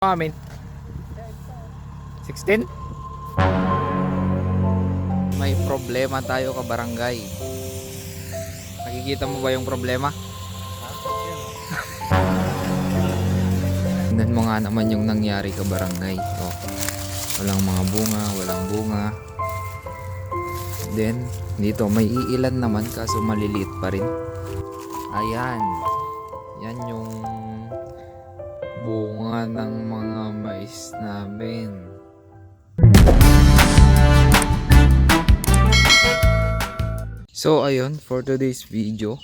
amin? 16? May problema tayo ka barangay. Nakikita mo ba yung problema? Tingnan mo nga naman yung nangyari ka barangay. Oh, walang mga bunga, walang bunga. Then, dito may iilan naman kaso maliliit pa rin. Ayan. Yan yung bunga ng mga mais namin. So ayun, for today's video,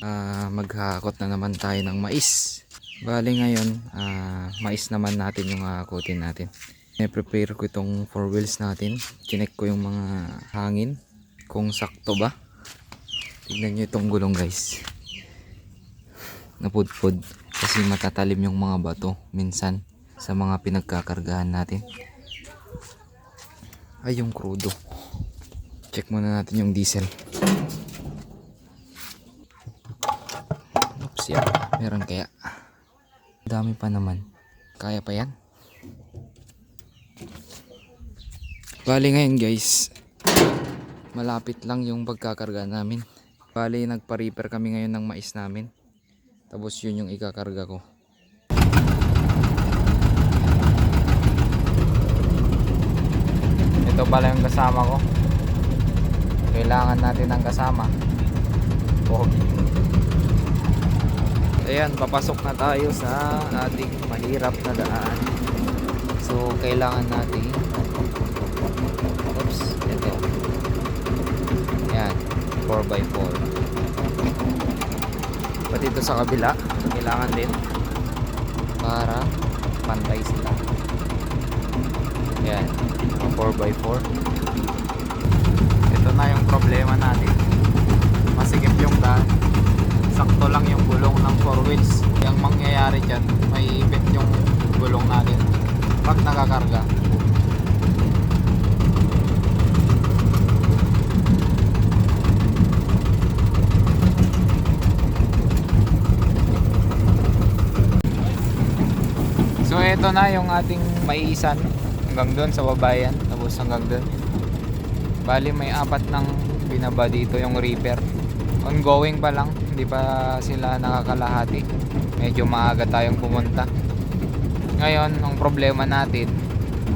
ah maghahakot na naman tayo ng mais. Bali ngayon, ah mais naman natin yung hahakotin natin. I-prepare ko itong four wheels natin. Chinek ko yung mga hangin, kung sakto ba. Tignan nyo itong gulong guys. Napudpud kasi matatalim yung mga bato minsan sa mga pinagkakargahan natin. Ay, yung krudo. Check muna natin yung diesel. Oops, yan. Meron kaya. Dami pa naman. Kaya pa yan? Bali ngayon guys, malapit lang yung pagkakarga namin. Bali nagpa-repair kami ngayon ng mais namin. Tapos yun yung ikakarga ko. Ito pala yung kasama ko. Kailangan natin ng kasama. Pogi. Ayan, papasok na tayo sa ating mahirap na daan. So, kailangan natin Oops, ito. Ayan, 4x4. Pati ito sa kabila, kailangan din para pantay sila. Yan, mga 4x4. Ito na yung problema natin. Masikip yung daan. Sakto lang yung gulong ng 4 wheels. Yung mangyayari dyan, may ipit yung gulong natin pag nakakarga. So ito na yung ating maiisan hanggang doon sa babayan tapos hanggang doon. Bali may apat ng binaba dito yung repair. Ongoing pa lang, hindi pa sila nakakalahati. Medyo maaga tayong pumunta. Ngayon, ang problema natin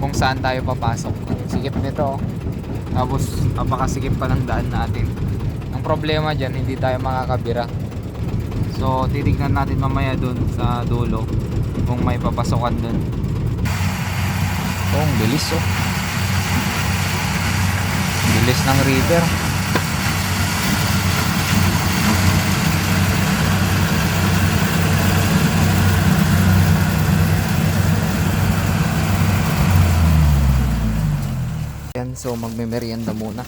kung saan tayo papasok. Sikip nito. oh. Tapos napakasikip pa ng daan natin. Ang problema dyan, hindi tayo makakabira. So titignan natin mamaya doon sa dulo kung may papasokan doon. Oh, ang bilis oh. Bilis ng river. Yan, so magme-merienda muna.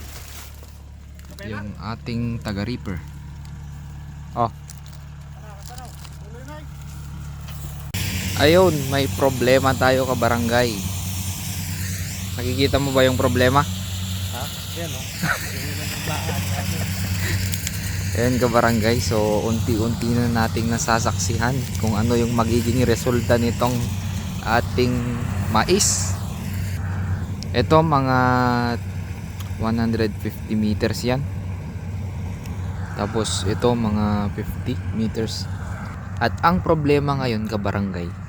Yung ating taga-reaper. Oh, Ayun, may problema tayo ka barangay. Nakikita mo ba yung problema? Ha? Yan o. Ayun ka barangay, so unti-unti na nating nasasaksihan kung ano yung magiging resulta nitong ating mais. Ito mga 150 meters yan. Tapos ito mga 50 meters. At ang problema ngayon ka barangay,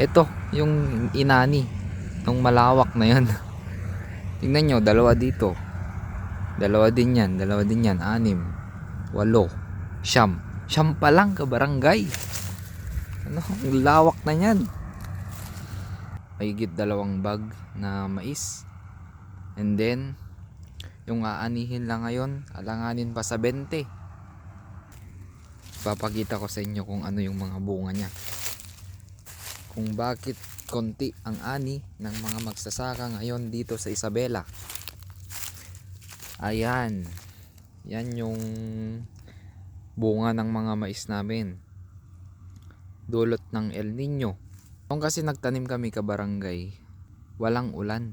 ito, yung inani, yung malawak na yan. Tingnan nyo, dalawa dito. Dalawa din yan, dalawa din yan, anim, walo, siyam. Siyam pa lang ka barangay. Ano, ang lawak na yan. Mahigit dalawang bag na mais. And then, yung aanihin lang ngayon, alanganin pa sa 20. Papakita ko sa inyo kung ano yung mga bunga niya kung bakit konti ang ani ng mga magsasaka ngayon dito sa Isabela. Ayan. Yan yung bunga ng mga mais namin. Dulot ng El Nino. Kung kasi nagtanim kami ka barangay, walang ulan.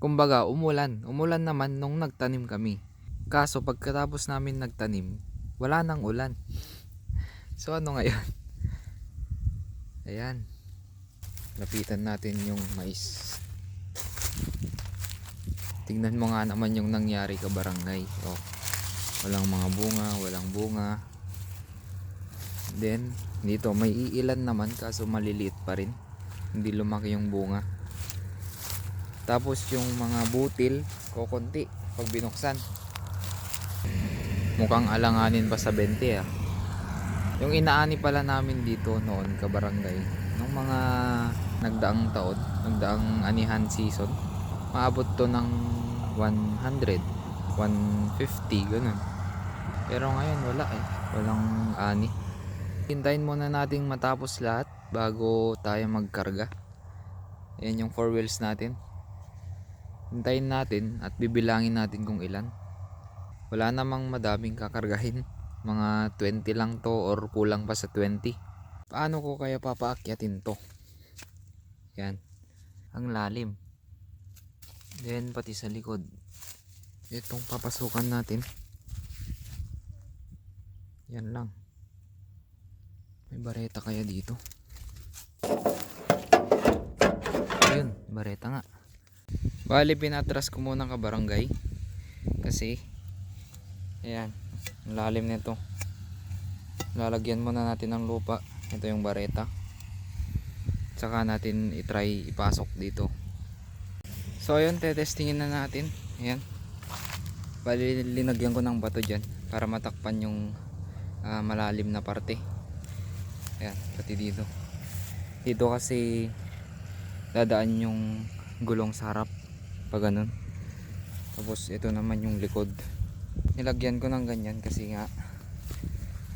Kumbaga, umulan. Umulan naman nung nagtanim kami. Kaso pagkatapos namin nagtanim, wala nang ulan. So ano ngayon? Ayan. Lapitan natin yung mais. Tignan mo nga naman yung nangyari ka barangay. Oh, walang mga bunga walang bunga. Then dito may iilan naman kaso maliliit pa rin. Hindi lumaki yung bunga. Tapos yung mga butil kokonti pag binuksan. Mukhang alanganin pa sa 20 ah. Yung inaani pala namin dito noon kabarangay nung mga nagdaang taon nagdaang anihan season maabot to ng 100 150 ganun. Pero ngayon wala eh. Walang ani. Hintayin muna nating matapos lahat bago tayo magkarga. Yan yung four wheels natin. Hintayin natin at bibilangin natin kung ilan. Wala namang madaming kakargahin. Mga 20 lang to or kulang pa sa 20 paano ko kaya papaakyatin to? Yan. Ang lalim. Then pati sa likod. Itong papasukan natin. Yan lang. May bareta kaya dito? Ayun bareta nga. Bali pinatras ko muna ka barangay. Kasi ayan ang lalim nito. Lalagyan muna natin ng lupa ito yung bareta. Saka natin itry ipasok dito. So ayun tetestingin na natin. Ayan. Bali ko ng bato dyan para matakpan yung ah, malalim na parte. Ayan pati dito. Dito kasi dadaan yung gulong sa harap. Pag ganun. Tapos ito naman yung likod. Nilagyan ko ng ganyan kasi nga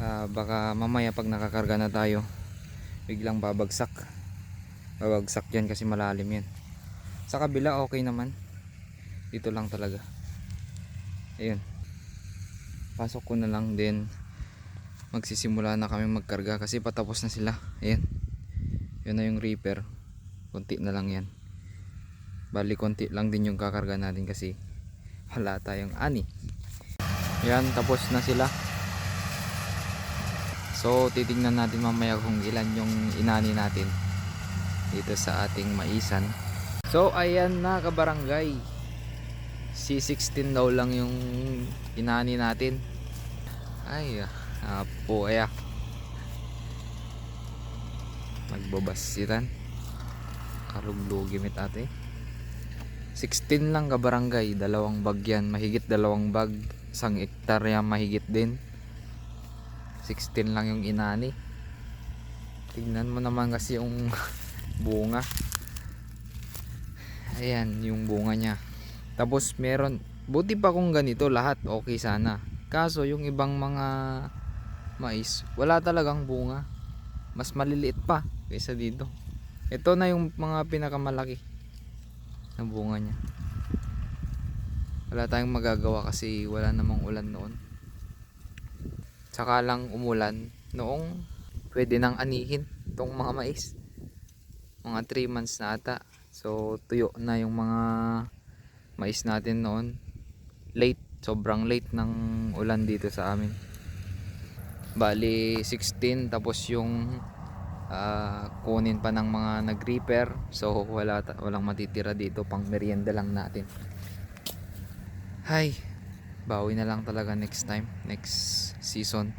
ah, baka mamaya pag nakakarga na tayo biglang babagsak. Babagsak yan kasi malalim yan. Sa kabila okay naman. Dito lang talaga. Ayun. Pasok ko na lang din. Magsisimula na kami magkarga kasi patapos na sila. Ayun. Yun na yung reaper. Konti na lang yan. Bali konti lang din yung kakarga natin kasi wala tayong ani. Yan tapos na sila so titingnan natin mamaya kung ilan yung inani natin dito sa ating maisan. So ayan na kabarangay. C16 daw lang yung inani natin. Ay ah, apo aya magbabasitan karuglugi mit ate. 16 lang ka barangay dalawang bag yan. Mahigit dalawang bag. Isang ektarya mahigit din 16 lang yung inani. Tingnan mo naman kasi yung bunga. Ayan yung bunga niya. Tapos meron buti pa kung ganito lahat okay sana. Kaso yung ibang mga mais wala talagang bunga. Mas maliliit pa kaysa dito. Ito na yung mga pinakamalaki na bunga niya. Wala tayong magagawa kasi wala namang ulan noon tsaka lang umulan noong pwede nang anihin itong mga mais. Mga 3 months na ata. So tuyo na yung mga mais natin noon. Late sobrang late ng ulan dito sa amin. Bali 16 tapos yung ah, kunin pa ng mga nag-repair. So wala walang matitira dito. Pang merienda lang natin. Hay bawi na lang talaga next time next season.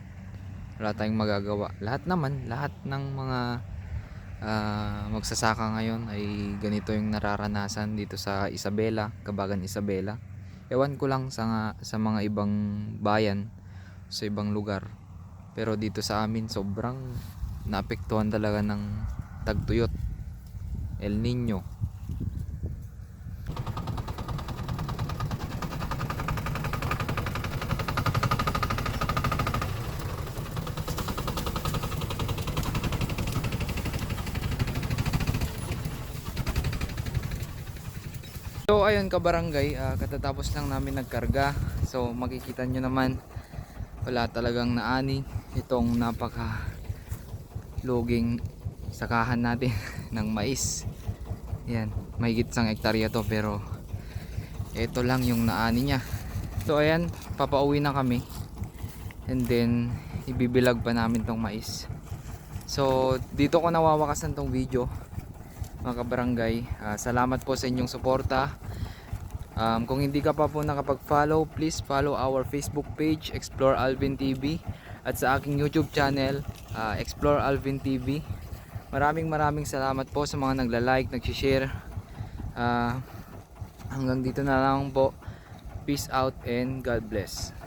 Wala tayong magagawa. Lahat naman lahat ng mga ah, magsasaka ngayon ay ganito yung nararanasan dito sa Isabela Kabagan Isabela. Ewan ko lang sa, sa mga ibang bayan sa ibang lugar. Pero dito sa amin sobrang naapektuhan talaga ng tagtuyot. El Nino So ayun ka barangay, ah, katatapos lang namin nagkarga. So makikita nyo naman wala talagang naani itong napaka luging sakahan natin ng mais. Yan, mahigit sang hektarya to pero ito lang yung naani niya. So ayan, papauwi na kami. And then ibibilag pa namin tong mais. So dito ko nawawakasan tong video. Mga kabarangay. Ah, salamat po sa inyong suporta. Um, kung hindi ka pa po nakapag-follow, please follow our Facebook page, Explore Alvin TV. At sa aking YouTube channel, ah, Explore Alvin TV. Maraming maraming salamat po sa mga nagla-like, nag-share. Ah, hanggang dito na lang po. Peace out and God bless.